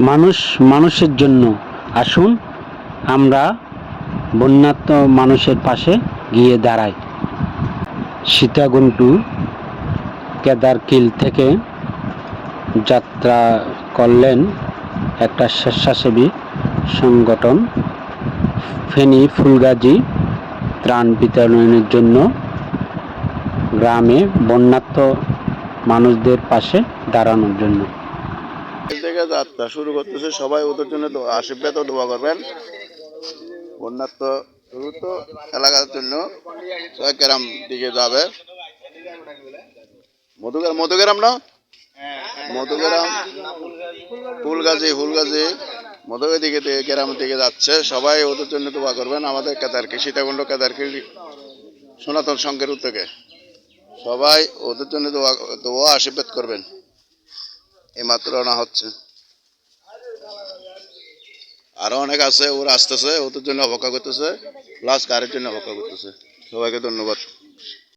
মানুষ মানুষের জন্য। আসুন, আমরা বন্যাত্ম মানুষের পাশে গিয়ে দাঁড়াই। সীতাগুন্টু কেদারকিল থেকে যাত্রা করলেন একটা স্বেচ্ছাসেবী সংগঠন, ফেনী ফুলগাজী ত্রাণ বিতরণের জন্য। গ্রামে বন্যাত্ম মানুষদের পাশে দাঁড়ানোর জন্য। থেকে যাত্রা শুরু করতেছে, সবাই ওদের জন্য আশীর্বাদ ও দোয়া করবেন। বন্যার তো শুরু তো এলাকার জন্য গ্রাম দিকে যাবে। মধুগ্রাম মধুগ্রাম না? মধুগ্রাম ফুলগাছি ফুলগাছি মধুগ্রাম দিকে থেকে গ্রাম দিকে যাচ্ছে। সবাই ওদের জন্য দোয়া করবেন, আমাদের কেদারকি সীতাকুণ্ড কেদারকি সনাতন সংঘের উদ্যোগে। সবাই ওদের জন্য দোয়া দোয়া, আশীর্বাদ করবেন। এইমাত্র আনা হচ্ছে। আরও অনেক আছে, ওরা আসতেছে, ওদের জন্য অপেক্ষা করতেছে প্লাস কারের জন্য অপেক্ষা করতেছে। সবাইকে ধন্যবাদ।